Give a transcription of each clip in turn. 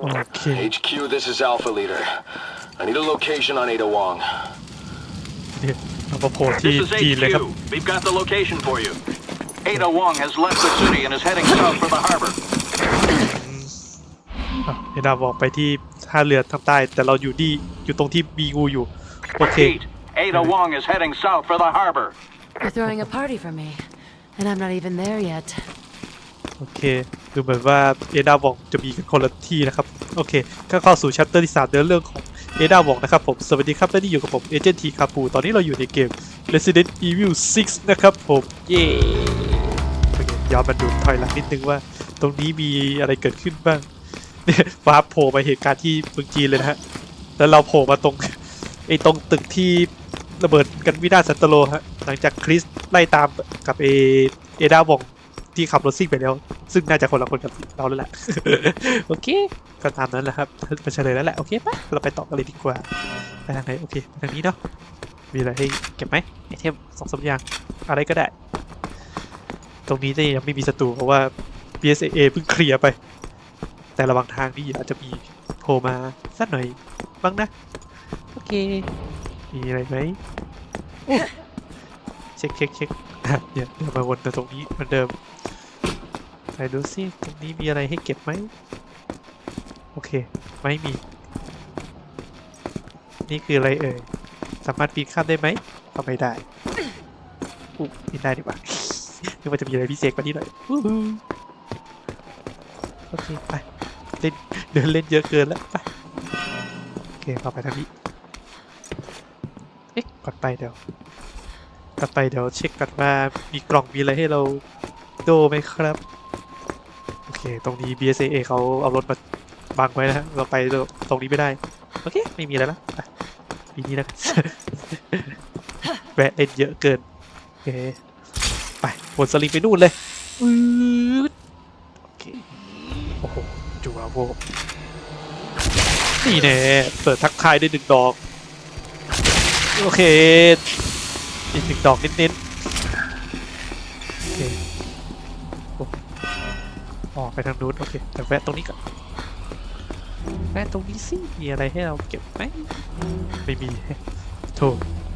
โอเค HQ, this is Alpha Leader. I need a location on Ada Wong. เดี๋ยวเรามาโผล่ที่ This is จีนเลยครับ HQ. We've got the location for you. Ada Wong has left the city and is heading south for the harbor. อ่ะเดี๋ยวเราบอกไปที่ท่าเรือทางใต้ แต่เราอยู่ที่อยู่ตรงที่มีงูอยู่ โอเค Repeat. Ada Wong is heading south for the harbor. They're throwing a party for me, and I'm not even there yet. โอเค ดูเหมือนว่าเอดาบอกจะมีกันคนละที่นะครับ โอเคก็เข้าสู่ชัปเตอร์ที่3เนื้อเรื่องของเอดาบอกนะครับผมสวัสดีครับและนี่อยู่กับผมเอเจนต์ทีคาปูตอนนี้เราอยู่ในเกม Resident Evil 6 นะครับผมเย้โอเคย้อนมาดูถอยหลังนิดนึงว่า ตรงนี้มีอะไรเกิดขึ้นบ้างเนี่ยฟ้าโผล่มาเหตุการณ์ที่เมืองจีนเลยนะฮะแล้วเราโผล่มาตรงไอ้ตรงตึกที่ระเบิดกันวินาศสันตโลฮะหลังจากคริสไล่ตามกับเอเอดาบอกที่ขับรถซิ่งไปแล้ว ซึ่งน่าจะคนละคนกับเราแล้วแหละโอเคก็ตามนั้นแหละครับมาเฉลยแล้วแหละโอเคปะเราไปต่อกันเลยดีกว่าไปทางไหนโอเคไปทางนี้เนาะมีอะไรให้เก็บไหมไอเทมสองสามอย่างอะไรก็ได้ ตรงนี้เนี่ยยังไม่มีศัตรูเพราะว่า BSAA เพิ่งเคลียร์ไป แต่ระหว่างทางนี่อาจจะมีโผล่มาสักหน่อยบ้างนะโอเคมีอะไรไหมอุ๊ยเช็คเช็คเช็คอะเดี๋ยวเดี๋ยวมาวนแต่ตรงนี้เหมือนเดิม ไปดูซิตรงนี้มีอะไรให้เก็บไหมโอเค ไม่มี นี่คืออะไรเอ่ย สามารถปีนข้ามได้ไหมก็ไม่ได้อุ๊ปีนได้ดีกว่านึกว่าจะมีอะไรพิเศษกว่านี้หน่อยโอเค ไป เล่น เดินเล่นเยอะเกินแล้ว ไป โอเคเราไปทางนี้เอ๊ะก่อนไปเดี๋ยวก่อนไปเดี๋ยวเช็คก่อนว่ามีกล่องมีอะไรให้เราโดไหมครับ เค ตรงนี้ BSAA เขาเอารถมาบังไว้นะเราไปตรงนี้ไม่ได้ โอเค ไม่มีอะไรแล้วไปปีนี้นะแวะเล่นเยอะเกิน โอเค ไปวนสลิงไปนู่นเลยอืดโอเค โอ้โหจูราโวนี่แน่เปิดทักทายได้หนึ่งดอก โอเค อีกหนึ่งดอกเน้น ออกไปทางนู้นโอเคแต่แวะตรงนี้ก่อนแวะตรงนี้สิมีอะไรให้เราเก็บไหมไม่มีโถ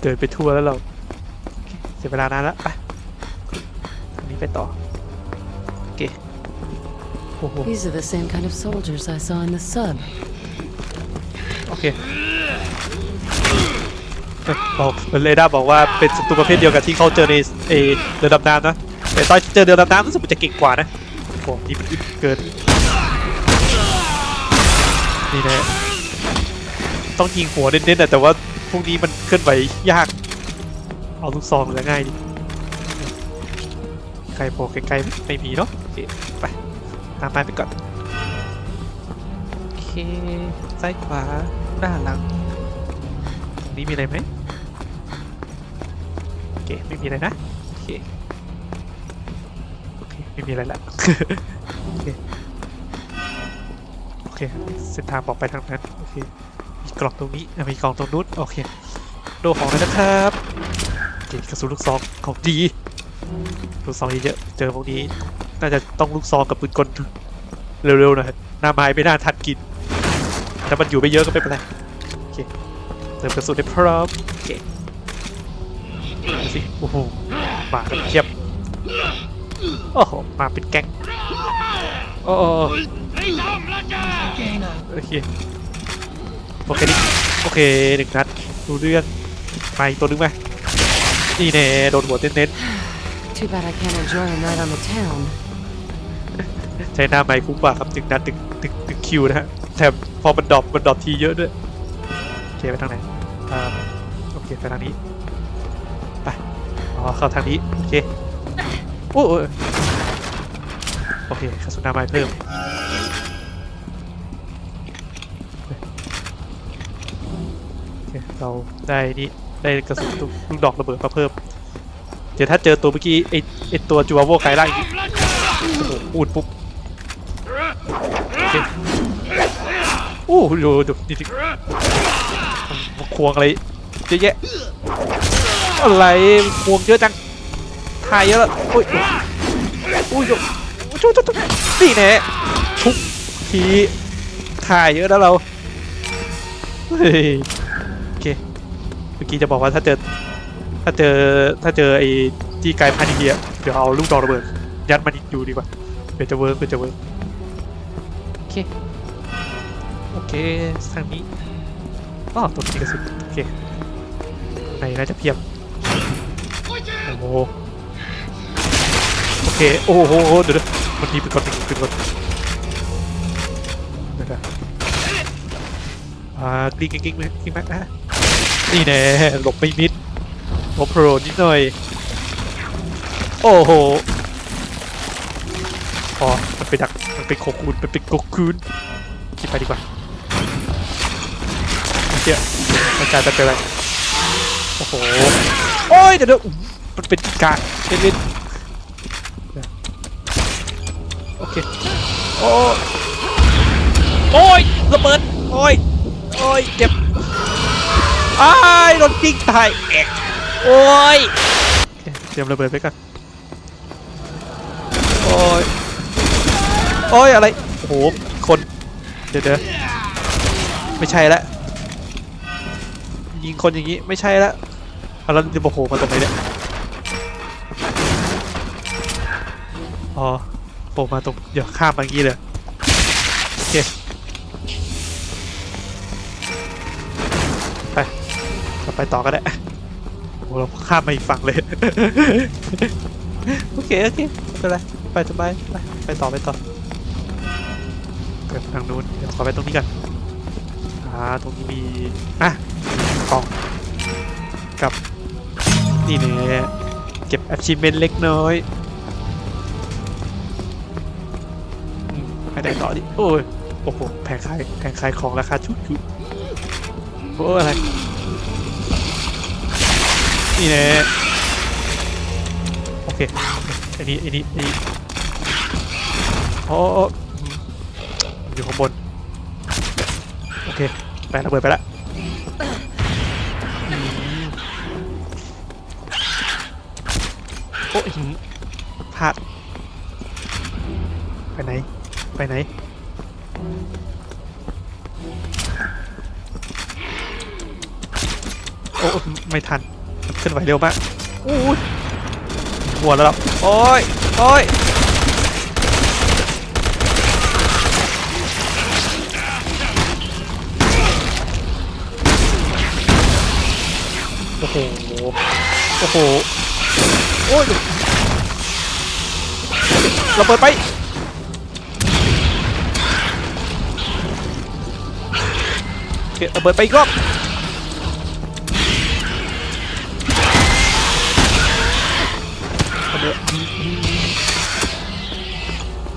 เดินไปทั่วแล้วเราโอเคเสียเวลานานแล้วไปทางนี้ไปต่อโอเคโอ้โห These are the same kind of soldiers I saw in the sub. โอเคเอ้ยบอกเรดาร์บอกว่าเป็นศัตรูประเภทเดียวกับที่เขาเจอในเอเรือดำน้ำนะแต่ตอนเจอเรือดำน้ำรู้สึกมันจะเก่งกว่านะ โอ้โหนี่มันอึดเกินนี่นะต้องยิงหัวเน้นๆนะแต่ว่าพวกนี้มันเคลื่อนไหวยาก เอาลูกซองมันจะง่ายดีใครโผล่ไกลๆไหมไม่มีเนาะโอเคไปตามไปไปก่อนโอเคซ้ายขวาหน้าหลังตรงนี้มีอะไรไหมโอเคไม่มีอะไรนะโอเคโอเค ไม่มีอะไรละ โอเค โอเค เส้นทางบอกไปทางนั้น โอเค มีกล่องตรงนี้อะมีกล่องตรงนู้น โอเค โดของเลยนะครับโอเคกระสุนลูกซองของดี ลูกซองเยอะๆเจอพวกนี้ น่าจะต้องลูกซองกับปืนกลเร็วๆหน่อยหน้าไม้ไม่น่าทันกิน แต่มันอยู่ไม่เยอะก็ไม่เป็นไร โอเค เติมกระสุนให้พร้อม โอเคสิโอ้โหมากันเทียบ โอ้โหมาเป็นแก๊งโอ้โหโอเคโอเคนี่โอเคหนึ่งนัดดูเรื่องไปอีกตัวนึงไหมนี่แน่โดนหัวเน้น Too bad I can't enjoy a night on the town. ๆใช้หน้าไม้คุ้มกว่าครับถึงนัดถึงถึงถึงคิวนะฮะแถมพอมันดรอปมันดรอปทีเยอะด้วยโอเคไปทางไหนอ่าโอเคไปทางนี้ไปอ๋อเข้าทางนี้โอเค โอ้โอ้โอเคกระสุนหน้าไม้เพิ่มโอเคเราได้นี่ได้กระสุนลูกดอกระเบิดมาเพิ่ม เดี๋ยวถ้าเจอตัวเมื่อกี้ไอไอตัวจูวาโวไกล่างอีกโอ้โหพูดปุ๊บโอ้โหดูดูดิควงอะไรเยอะแยะอะไรควงเยอะจังายเยอะแล้วอุ้ยอุ้ยโอ้ยโอ้ยโอ้ยโอ้ยนี่แน่ทุกทีค่ายเยอะแล้วเราเฮ้ยโอเคเมื่อกี้จะบอกว่าถ้าเจอถ้าเจอถ้าเจอไอ้ที่กลายพันธุ์อีกทีอะเดี๋ยวเอาลูกดอกระเบิดยัดมันอยู่ดีกว่าเดี๋ยวจะเวิร์กเดี๋ยวจะเวิร์กโอเคโอเคทางนี้อ๋อตัวนี้กระสุนโอเคในน่าจะเพียบโอ้โห เค โอ้โหเดี๋ยวเดี๋ยวมันมีเป็นคนเป็นคนเดี๋ยวเดี๋ยวอ่ากลิ้งกลิ้งกลิ้งไหมกลิ้งไหมอะนี่แน่หลบไม่มิดหลบโผล่นิดหน่อย โอ้โหพอมันไปดัก มันเป็นโคคูนมันเป็นโคคูนคิดไปดีกว่าเชี่ยมันกลายเป็นอะไร โอ้โห โอ้ยเดี๋ยวเดี๋ยวอุ๊ยมันเป็นกาเล่น โอเคโอ้โอ้ยระเบิดโอ้ยโอ้ยเจ็บอ้ายโดนยิงตายแอกโอ้ยโอเคเตรียมระเบิดไปก่อนโอ้ยโอ้ยอะไรโอ้โหคนเดี๋ยวเดี๋ยวไม่ใช่ละยิงคนอย่างนี้ไม่ใช่ละเอาแล้วจะโอ้โหมาตรงไหนเนี่ยอ๋อ โผล่มาตรงเดี๋ยวข้ามมาอย่างนี้เลยโอเคไปเราไปต่อก็ได้โอ้เราข้ามมาอีกฝั่งเลย โอเคโอเคไม่เป็นไรไปสบายไปไปต่อไปต่อเกิดทางนู้นเดี๋ยวขอไปตรงนี้กันอ่าตรงนี้มีอะกล่องกับนี่เนี่ยเก็บ achievement เล็กน้อย ไปไหนต่อดิโอ้ยโอ้โหแผงขายแผงขายของราคาชุดชุดโอ้อะไรนี่เนี่ยโอเคอันนี้อันนี้อันนี้โอ้โอ้อืมอยู่ข้างบนโอเคไประเบิดไปละโอ้หืมพลาดไปไหน ไปไหน โอ้ไม่ทันเคลื่อนไหวเร็วมากอู้หัวแล้วครับโอ้ยโอ้ยโอ้โห โอ้โห โอ้ยระเบิดไป โอเคระเบิดไปอีกรอบ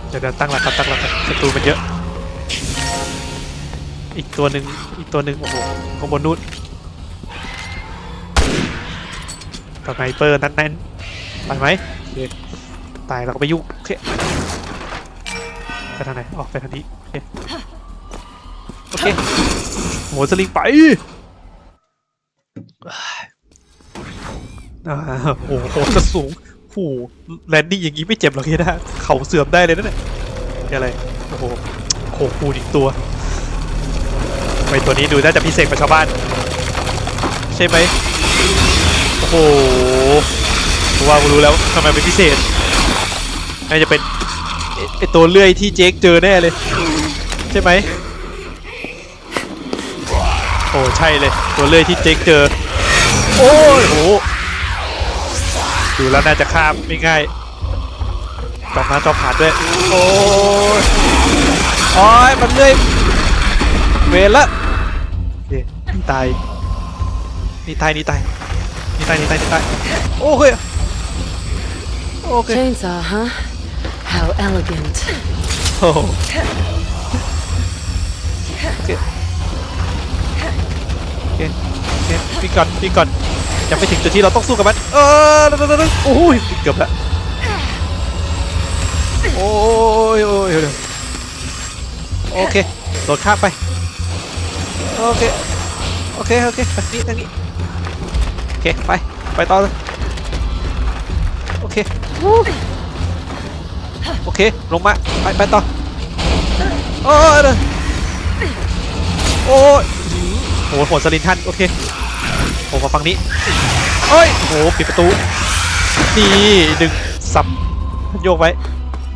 เดี๋ยวเดี๋ยวตั้งหลักครับตั้งหลักครับศัตรูมันเยอะ อีกตัวหนึ่งอีกตัวหนึ่งโอ้โหข้างบนนู้นสไนเปอร์นั่นแน่นไปไหมตายเราก็ไปยุ่งโอเคไปทางไหนออกไปทางนี้โอเคโอเค โหสลิงไปโอ้โหจะสูงโอ้แลนดิ้งอย่างนี้ไม่เจ็บหรอกเฮียนะเขาเสื่อมได้เลยนะเนี่ยอะไร โอ้โหโคคูอีกตัวไอตัวนี้ดูน่าจะพิเศษกว่าชาวบ้าน ใช่ไหมโอ้โหว่ากูรู้แล้วทำไมเป็นพิเศษน่าจะเป็นไอ้ไอตัวเลื่อยที่เจ๊กเจอแน่เลย ใช่ไหม โอ้ใช่เลย ตัวเลื่อยที่เจ๊กเจอ โอ้ยโหดูแล้วน่าจะข้ามไม่ง่ายจอบมาจอบผ่านด้วย โอ้ยโอ้ยมันเลื่อยเวรละโอเคนี่ตายนี่ตายนี่ตายนี่ตายนี่ตายนี่ตายโอเคโอเค Chainsaw, huh? How elegant. โอ้โหโอ เคโอเคโอเคปีก่อนพี่ก่อนยังไม่ถึงจุดที่เราต้องสู้กับมันเออเดี๋ยวเดี๋ยวเดี๋ยวโอ้ยเกือบละโอ้ยโอ้ยเดี๋ยวโอเคโดดข้ามไปโอเคโอเคโอเคทางนี้ทางนี้โอเคไปไปต่อเลยโอเคโอเคลงมาไปไปต่อโอ้ยโอ้ย โอ้โหโหดสลินทันโอเคโอ้มาฝั่งนี้เอ้ยโอ้โหปิดประตูนี่ดึงสับโยกไว้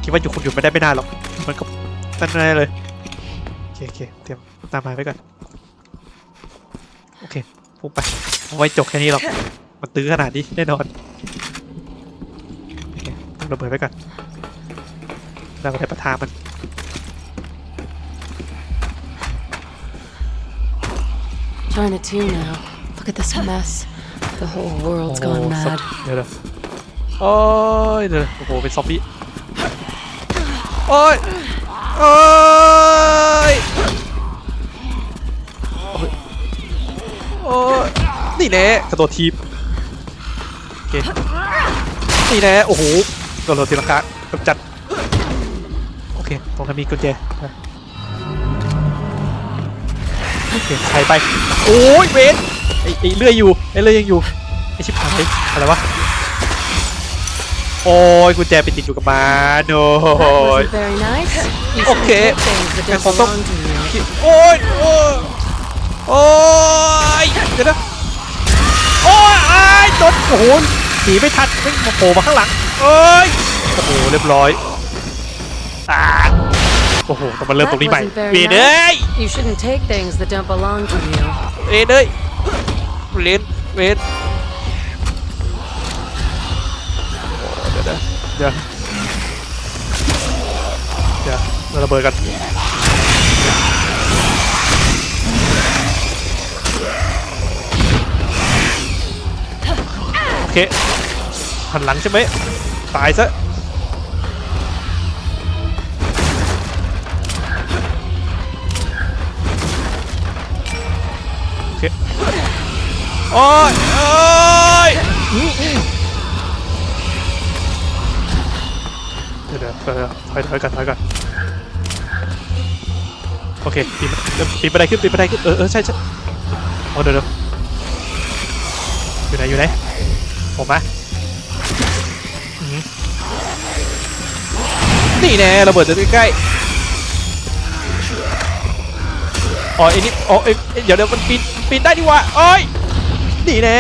คิดว่าอยู่คนอยู่ไม่ได้ไม่นานหรอกมันก็นั่นแน่เลยโอเคโอเคเตรียมตามมาไว้ก่อนโอเคพุ่งไปเอาไว้จบแค่นี้หรอกมันตื้อขนาดนี้แน่นอนโอเคต้องระเบิดไว้ก่อนเราก็ได้ประทามัน Trying to tune now. Look at this mess. The whole world's โอ้ gone สับ mad. เดี๋ยวเดี๋ยวโอ้ยเดี๋ยวโอ้โหเป็นซอมบี้โอ้ยโอ้ยโอ้ยโอ้ยนี่แน่กระโดดทีบโอเคนี่แน่โอ้โหกระโดดทีละครั้งกำจัดโอเคตรงนั้นมีกุญแจนะโอเค ใช้ไป โอ้ยเวนไอ้ไอ้เลื่อยอยู่ไอ้เลื่อยยังอยู่ไอ้ชิบหายอะไรวะโอ้ยกุญแจไปติดอยู่กับมันโอ้ That ย wasn't very nice. You Okay. shouldn't take things that Cái don't con tốc- belong to you. โอ้ยโอ้ยโอ้ยเดี๋ยวนะโอ้ยอ้ายโดนโอ้โหหนีไม่ทันไม่งมาโผล่มาข้างหลังเอ้ยโอ้โหเรียบร้อยอ่าโอ้โหต้องมาเริ่มตรงนี้ใหม่ That wasn't very เวยนเอ้ย You shouldn't take things that don't belong to you. เวยนเอ้ยเวนเวนโอ้เดี๋ยวนะเดี๋ยวเดี๋ยวเราระเบิดกันโอเคหันหลังใช่ไหมตายซะ โอ้ยโอ้ยเดี๋ยวเดี๋ยวเดี๋ยวถอยถอยกันถอยกันโอเคปีนปีนบันไดขึ้นปีนบันไดขึ้นเออเออใช่ใช่โอ้เดี๋ยวเดี๋ยวอยู่ไหนอยู่ไหนผมอะอื้อหือนี่แน่ระเบิดจะใกล้ๆอ๋อไอ้นี่อ๋อเอ้ยเดี๋ยวเดี๋ยวมันปีนปีนได้ดีวะโอ้ย นี่แน่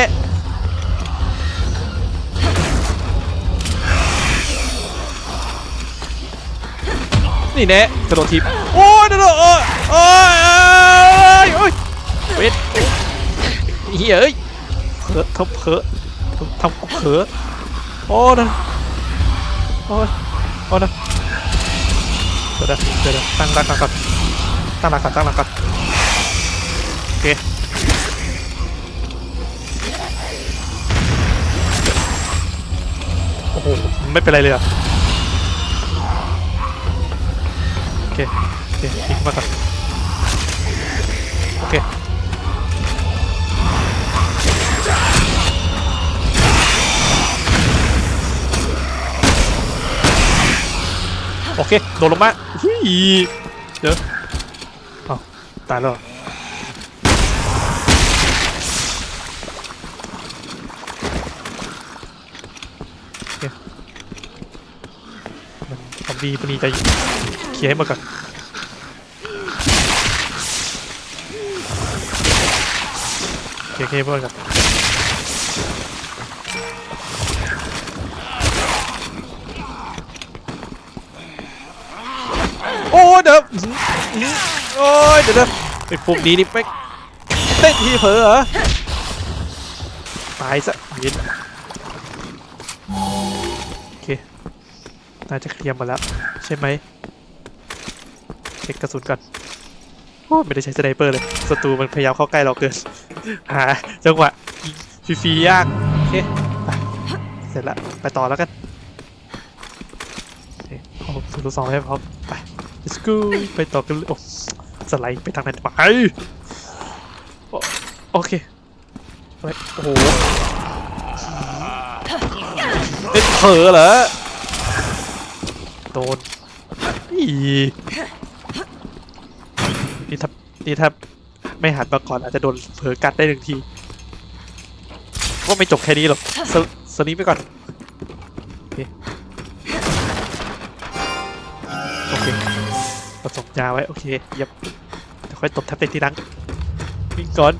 นี่แน่กระโดดทีบโอ้ยเดี๋ยวเดี๋ยวโอ้ยโอ้ยโอ้ยโอ้ยเวทเฮ้ยเอ้ยเผลอทำเผลอทำกูเผลอโอ้นะโอ้ยโอ้นะเดี๋ยวนะเดี๋ยวนะตั้งหลักก่อนตั้งหลักก่อนตั้งหลักก่อน ไม่เป็นไรเลยอะโอเคโอเคทิ้งมาก่อนโอเคโอเคโดดลงมาเฮิเดี๋ยวเอาวตายแล้วเหรอโอเค มันซอมบี้พวกนี้จะเคลียร์ให้หมดก่อนเคลียร์เคลียร์ให้หมดก่อนโอ้เดี๋ยวอื้อโอ้ยเดี๋ยวเดี๋ยวไอ้พวกนี้นี่แม่งเต้นทีเผลอเหรอตายซะยิน น่าจะเคลียร์หมาแล้ว ใช่ไหมเช็คกระสุนก่อนโอ้ไม่ได้ใช้สไนเปอร์เลยศัตรูมันพยายามเข้าใกล้เราเกินหาจังหวะฟรีๆยากโอเคเสร็จละไปต่อแล้วกันโอเอาศูนย์สองให้พร้อมไป let's go ไปต่อกันเลยโอ้สไลด์ไปทางนั้นไปโอโอเคไปโอ้โหเล่นเผลอเหรอ โดนอีนี่ถ้านี่ถ้าไม่หันมาก่อนอาจจะโดนเผลอกัดได้หนึ่งทีว่าไม่จบแค่นี้หรอกสสนี้ไปก่อน โอเค โอเคผสมยาไว้ โอเคเยี่ยมเดี๋ยวค่อยตบแท็บเล็ตทีหลังวิ่งก่อน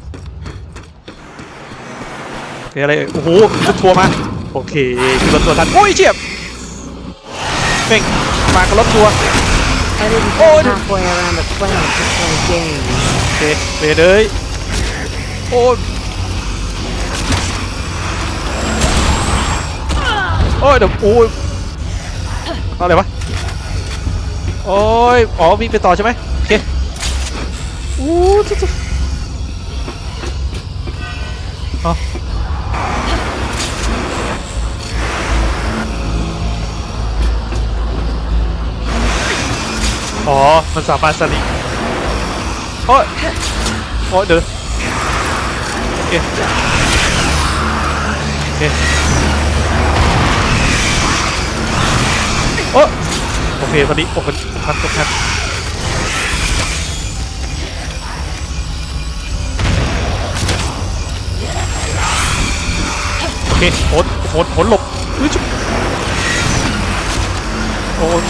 เฮ้ยอะไร โอ้โหรถทัวร์มา โอเคคือรถทัวร์ทัน โอ้ยเฉียบเม่ง มากับรถทัวร์ I didn't Oh, get no. halfway around the planet to play games. โอเคเบรเลยโอ้ยโอ้ยเดี๋ยวโอ้ยเอาอะไรวะโอ้ยอ๋อวิ่งไปต่อใช่ไหมโอเคอู้ตุ๊ตุ๊อ๋อ อ๋อ มันสามารถสลิงโอ้ยโอ้ยเดี๋ยวโอเคโอเคโอ้โอเคตอนนี้โอ้มันทันตกทันโอเคโหนโหนโหนหลบอื้อจุ๊บโอ้ย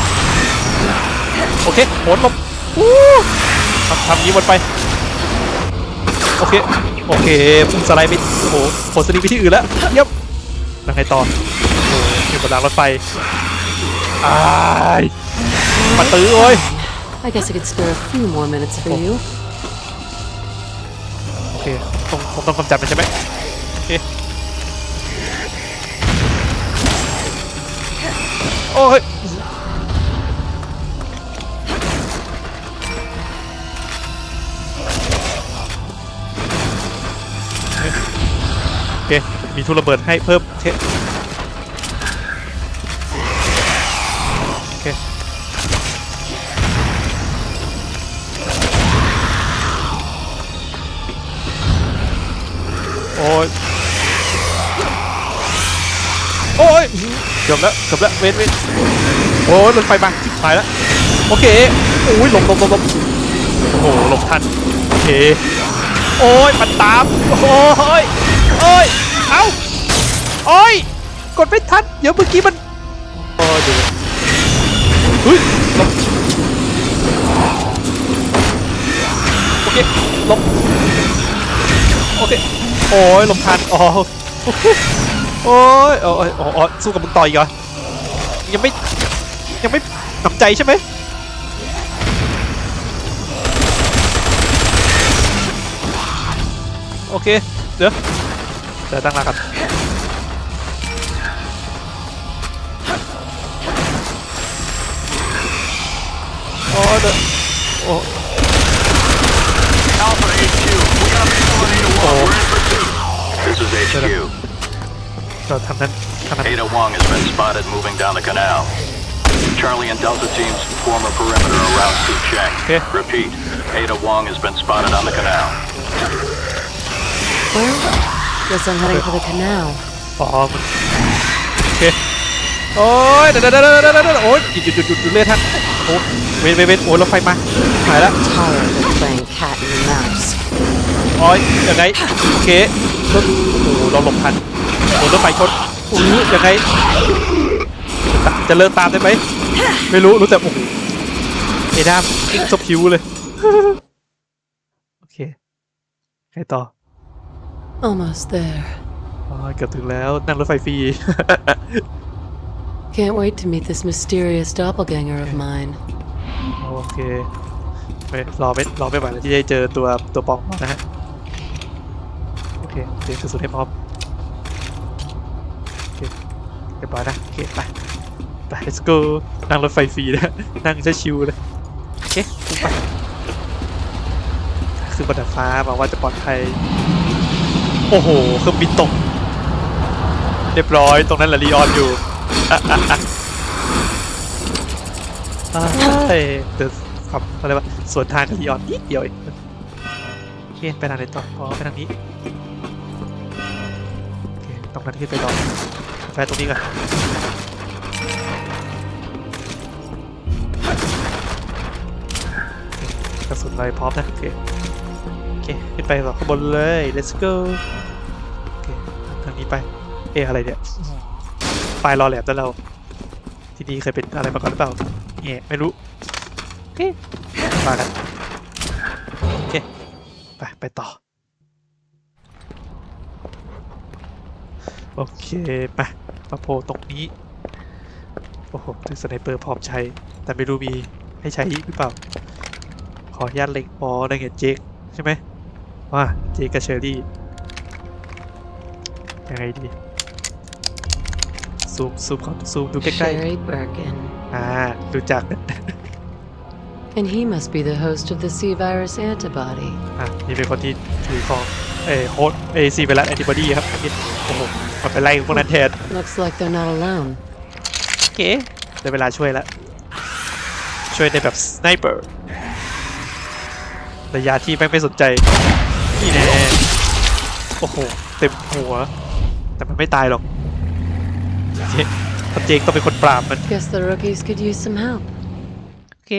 โอเคโหนหลบอู้ทำทำอย่างนี้วนไปโอเคโอเคพุ่งสไลด์ไปโอ้โหโผล่สลิงไปที่อื่นแล้วเยี่ยมแล้วไงต่อโอ้โหอยู่บนรางรถไฟอ้ายมาตื้อโอ้ย I guess I could spare a few more minutes for you. โอเคต้องผมต้องกำจัดมันใช่ไหมโอเคโอ้ย มีทุระเบิดให้เพิ่มเทโอเคโอ้ยโอ้ยเกือบแล้วเกือบแล้วเว้นเว้นโอ้ยรถไฟบังชิบหายแล้วโอเคโอ้ยหลบหลบหลบหลบโอ้โหหลบทันโอเคโอ้ยมันตามโอ้ยโอ้ย เอ้าโอ้ยกดไม่ทัน เดี๋ยวเมื่อกี้มันโอ้ยเดี๋ยวเฮ้ยลบโอเคลบโอเคโอ้ยลบทันอ๋อโอ้ยโอ้ยโอ้ยโอ้ยสู้กับมึงต่ออีกเหรอยังไม่ยังไม่หนำใจใช่ไหมโอเค เดี๋ยว เดี๋ยวตั้งหลักกันโอ้ยเดี๋ยวโอ้ Alpha HQ, we got people on Ada Wong. Oh. We're in pursuit. This is HQ. เราทำนั้นทำนั้น Ada Wong has been spotted moving down the canal. Charlie and Delta teams form a perimeter around to check. Okay. Repeat, Ada Wong has been spotted on the canal. Well, guess I'm heading for the canal. อ๋อมันโอเคโอ้ยเดี๋ยวเดี๋ยวเดี๋ยวเดี๋ยวเดี๋ยวโอ้ยหยุดหยุดหยุดหยุดหยุดเลยท่านโอ้เวนเวนเวนโอ้ยรถไฟมาหายแล้ว Tired of playing cat and mouse. โอ้ยยังไงโอเครถโอ้โหเราหลบทันโอ้รถไฟชนโอ้ยยังไงจะจะเลิกตามได้ไหมไม่รู้รู้แต่โอ้โหเอด้ามกิ้งซบผิวเลย โอเคใครต่อ Almost there. อ๋อเกือบถึงแล้วนั่งรถไฟฟรี Can't wait to meet this mysterious doppelganger of mine. โอเคไม่รอไม่รอไม่ไหวแล้วที่จะเจอตัวตัวปองนะฮะ โอเคเตรียมกระสุนให้พร้อมโอเคเรียบร้อยนะโอเคไปไป let's go นั่งรถไฟฟรีนะนั่งใช้ชิวเลยโอเคขึ้นไปขึ้นบนดาดฟ้าหวังว่าจะปลอดภัย โอ้โหเครื่องบินตก เรียบร้อยตรงนั้นแหละลีออนอยู่เฮ้ยเดี๋ยวขับอะไรวะสวนทางกับลีออนนิดเดียวเองโอเคไปทางไหนต่ออ๋อไปทางนี้โอเคตรงนั้นขึ้นไปต่อไปตรงนี้ก่อนกระสุนอะไรพร้อมนะโอเคโอเคขึ้นไปต่อข้างบนเลย let's go เออะไรเนี่ยไฟล์รอแลบแล้วเรา ที่นี่เคยเป็นอะไรมาก่อนหรือเปล่าเอะไม่รู้โอคมากันโอเคไปไปต่อ โอเคไปมาโพตรงนี้ โอ้โหถือสไนเปอร์พร้อมใช้ แต่ไม่รู้มีให้ใช้หรือเปล่า ขออนุญาตเล็งปอได้เงี้เจคใช่ไหมว่าเจคกับเชอรี่ยังไงดี ซูมซูมขอซูมดูใกล้ Sherry Birkin. ๆอ่ารู้จัก And he must be the host of the C virus antibody. อะนี่เป็นคนที่ถือของเอโฮสเอซีไปแล้วแอนติบอดีครับอันนี้โอ้โหมันไปไล่พวกนั้นแทน Looks like they're not alone. โอเคได้เวลาช่วยแล้ว ช่วยในแบบสไนเปอร์ระยะที่แม่งไม่สนใจนี่แน่โอ้โห เต็มหัว แต่มันไม่ตายหรอกเจคเ พราะเจคต้องเป็นคนปราบมัน Guess the rookies could use some help. โอเค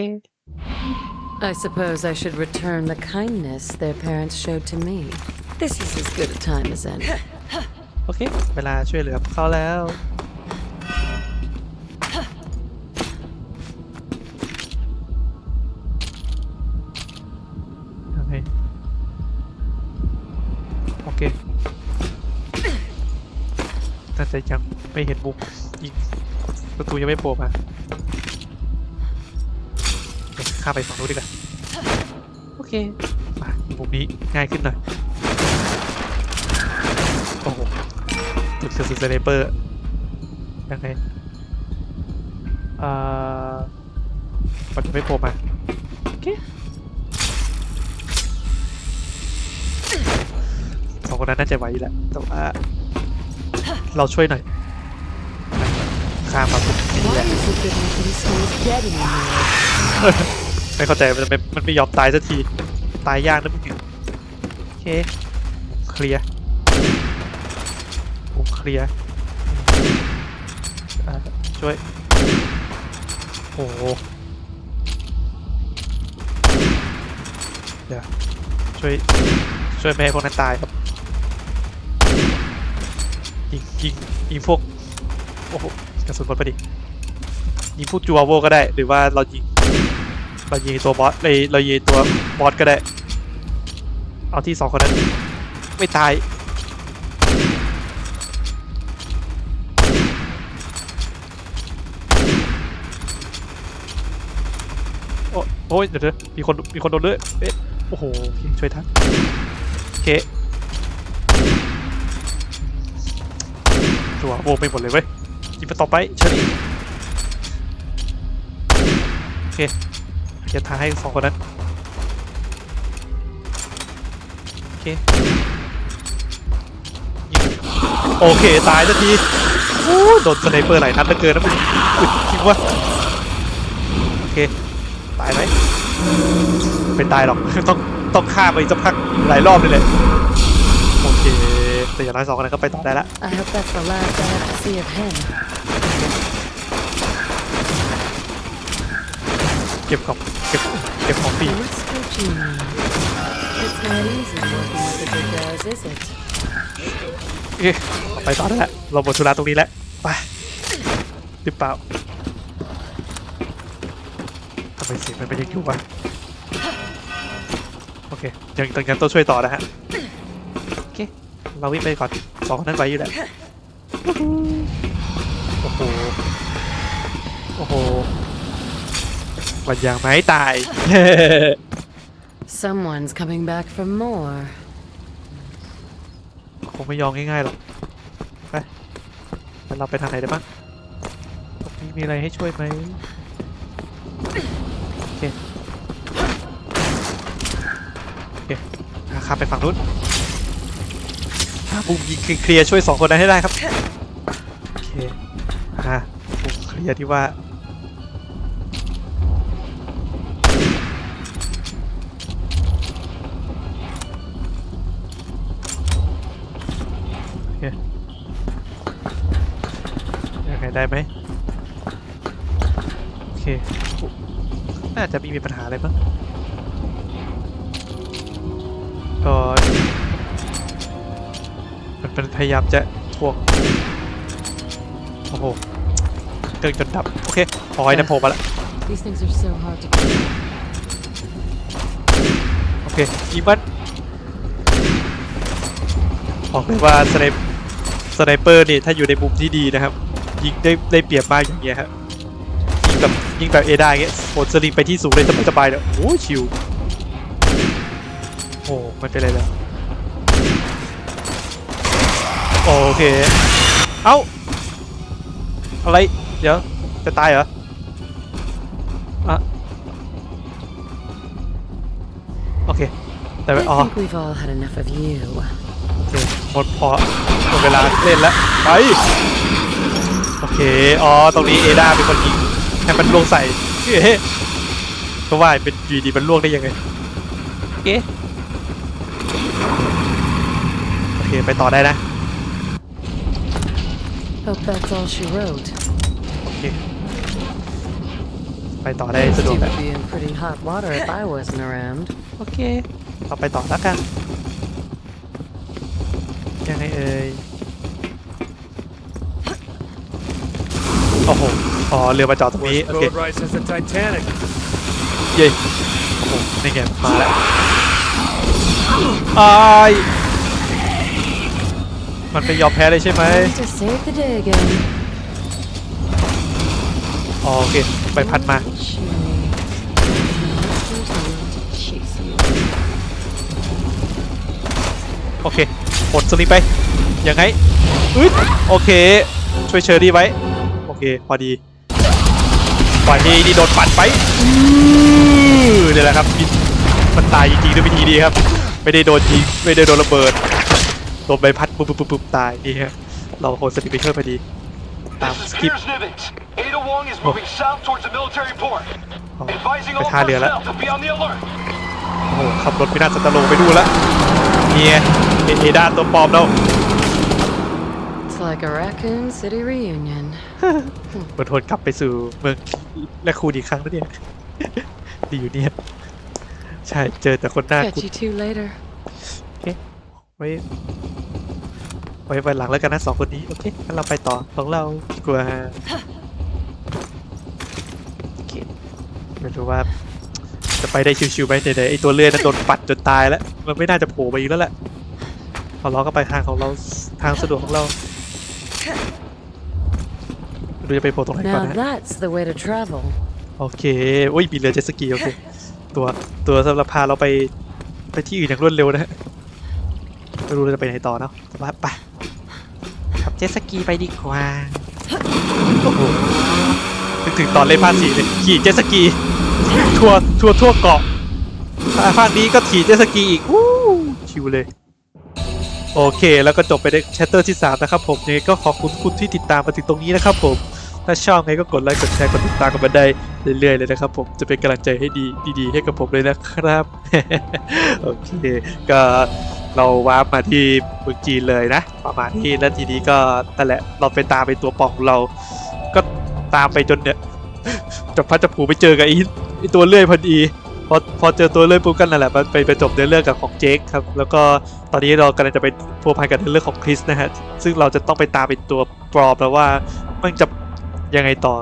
I suppose I should return the kindness their parents showed to me. This is as good a time as any. โอเค เวลาช่วยเหลือพวกเขาแล้ว โอเค โอเคน่าจะยัง ไม่เห็นมุมยิงประตูยังไม่โผล่มาข้าไปฝั่งนู้นดีกว่าโอเคมามุมนี้ง่ายขึ้นหน่อยโอ้โหจุกระสุนสไนเปอร์ยังไงอ่ามันจะไม่โผล่มาโอเคสองคนนั้นน่าจะไหวอยู่แหละแต่ว่าเราช่วยหน่อย ข้ามมาปุ๊บนี่แหละไม่เข้าใจมันไม่มันไม่ยอมตายสักทีตายยากนะมึงเนี่ยโอเคเคลียร์ผมเคลียร์ช่วยโอ้โหเดี๋ยวช่วยช่วยไม่ให้พวกนั้นตายครับยิงยิงยิงพวกโอ้โห กระสุนหมดพอดียิงพวกจูอาโวก็ได้ หรือว่าเรายิงเรายิงตัวบอสเราเรายิงตัวบอสก็ได้ เอาที่สองคนนั้นไม่ตายโอ้โอ้ยเดี๋ยวมีคนมีคนโดนเลือดเอ๊ะโอ้โหช่วยทันโอเคตัวโบกไปหมดเลยเว้ย ยิงไปต่อไปเชอรี่โอเคจะทาให้สองคนนั้นโอเคโอเค ตายสักทีโอ้โดนสไนเปอร์หลายนัดเหลือเกินนะมึงอึดจริงวะโอเค ตายไหมไม่ตายหรอก ต้องต้องฆ่าไปสักพักหลายรอบเลยแหละโอเคแต่อย่างน้อยสองคนนั้นก็ไปต่อได้ละ I hope that's the last I have to see of him. ก็บของเก็บเก็บของฟรีเอ๊ะไปต่อได้แล้วเราหมดธุระตรงนี้แล้วไปหรือเปล่าทำไมเสียงมันไม่ยังอยู่วะโอเคยังต้องยังต้องช่วยต่อนะฮะโอเคเราวิ่งไปก่อนสองคนนั้นไปอยู่แหละโอ้โหโอ้โห มันยังไม่ตาย Someone's coming back for more. คงไม่ยอมง่ายๆหรอก ไปแล้วเราไปทางไหนได้บ้างตรงนี้มีอะไรให้ช่วยไหมโอเคโอเคอะข้ามไปฝั่งนู้นอะบูมยิงเคลียร์ช่วยสองคนนั้นให้ได้ครับ โอเคอะบูมเคลียร์ที่ว่า ไงได้ไหมโอเคอุ๊น่าจะไมมีปัญหาอะไรมั้งก็มันเป็นพยายามจะทวงโอ้โหเกินจนดับ โอเคพอยนะโผล่มาแล้ว These things are so hard to kill. โอเคยิงมันบอกเลยว่าสไนป์สไนเปอร์นี่ถ้าอยู่ในมุมที่ดีนะครับ ยิงได้ได้เปรียบมากอย่างเงี้ยครับยิงแบบยิงแบบเอได้เงี้ยโหดสลิงไปที่สูงเลยสบายๆเลยโอ้ชิวโอ้ไม่เป็นไรเลยโอเค เอ้า อะไร เดี๋ยว จะตายเหรออะโอเค แต่ I ไม่อ๋อ think we've all had enough of you. โอเคหมดพอหมดเวลาเล่นแล้ว ไป โอเค อ๋อ ตรงนี้เอดาเป็นคนยิงให้มันล่วงใส่เฮ้ก็ว่าเป็นอยูดีมันล่วงได้ยังไงโอเคโอเค ไปต่อได้นะ Hope that's all she wrote. โอเค ไปต่อได้สะดวก She แล้ว would be in pretty hot water if I wasn't around. โอเคต่อไปต่อแล้วกัน ยังไงเอ่ย โอ้โหอ๋อเรือมาจอดตรงนี้ โอเค Boat rides as the Titanic. เย้โอ้โหนี่ไงมาแล้วอายมันไม่ยอมแพ้เลยใช่ไหม Time to save the day again. อ๋อโอเค ไปพันมา Chase you. โอเคปลดสลิปไป ยังไงอึดโอเค ช่วยเชอรี่ไว้โอเค พอดีปล่อยให้นี่โดนปัดไปอื้อเนี่ยแหละครับมิมันตายจริงๆด้วยวิธีนี้ครับ ไม่ได้โดนยิงไม่ได้โดนระเบิดโดนใบพัดปุ๊บปุ๊บปุ๊บปุ๊บตายนี่ฮะเราโหนสลิปไปช่วยพอดีตาม This is สกิป Piers Nivens. Ada Wong is moving south towards the military port. อ๋อ Advising ไป all ท่าเรือแล้ว personnel to be on the alert. โอ้โหขับรถพินาศสันตโลไปดูแล้วนี่ไงเอเอด้าตัวปลอมแล้ว It's like a Raccoon City reunion. เหมือนทวนกลับไปสู่เมืองและคูนอีกครั้งแล้วเนี่ย ดีอยู่เนี่ย ใช่ เจอแต่คนหน้า Catch คุณ you two later. ไว้ไว้วันหลังแล้วกันนะสองคนนี้ โอเคงั้นเราไปต่อของเราดีกว่าโอเคไม่รู้ว่า จะไปได้ชิวๆไหมเดี๋ยวๆไอตัวเลื่อยนั้นโดนปัดจนตายแล้ว มันไม่น่าจะโผล่มาอีกแล้วแหละพอเราก็ไปทางของเราทางสะดวกของเรา ไม่รู้จะไปโผล่ตรงไหนก่อน Now นะ that's the way to travel. โอเคอุ้ยมีเรือเจ็ตสกีโอเค ตัวตัวสำหรับพาเราไปไปที่อื่นอย่างรวดเร็วนะฮะไม่รู้เราจะไปไหนต่อเนาะแต่ว่าไปขับเจ็ตสกีไปดีกว่าโอ้โหนึกถึงตอนเล่นภาคสี่เลยขี่เจ็ตสกีทัวร์ทัวร์ทั่วเกาะภาคนี้ก็ขี่เจ็ตสกีอีกวู้ชิวเลย โอเค แล้วก็จบไปในแชตเตอร์ที่ 3 นะครับผมยังไงก็ขอบคุณคุณที่ติดตามมาถึงตรงนี้นะครับผม ถ้าชอบไงก็กดไลค์กดแชร์กดติดตามกันมาได้เรื่อยๆเลยนะครับผมจะเป็นกำลังใจให้ดีดีๆ ให้กับผมเลยนะครับโอเคก็เราวาร์ปมาที่เมืองจีนเลยนะ ประมาณนี้แล้วทีนี้ก็นั่นแหละเราไปตามไปตัวปองของเรา ก็ตามไปจนเนี่ยจับพัดจับผูไปเจอกับอ้ไอ้ตัวเลื่อยพอดีพอพอเจอตัวเลื่อยปุ๊บกันนั่นแหละมันไปไปจบในเรื่องกับของเจคครับแล้วก็ตอนนี้เรากำลังจะไปพัวพันกันในเรื่องของคริสนะฮะซึ่งเราจะต้องไปตามเป็นตัวปลอมแล้วว่ามันจะ ยังไงต่อ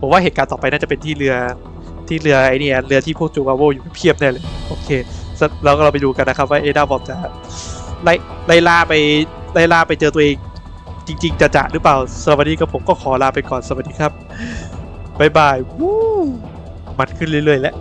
ผมว่าเหตุการณ์ต่อไปน่าจะเป็นที่เรือที่เรือไอเนี่ยเรือที่พวกจูกาโวอยู่เพียบแน่เลย โอเคแล้วก็เราไปดูกันนะครับว่าเอดาบอกจะไล่ไล่ล่าไปไล่ล่าไปเจอตัวเองจริง ๆ จะจะหรือเปล่าสวัสดีกับผมก็ขอลาไปก่อนสวัสดีครับบายบายวู้มันขึ้นเรื่อยๆแล้ว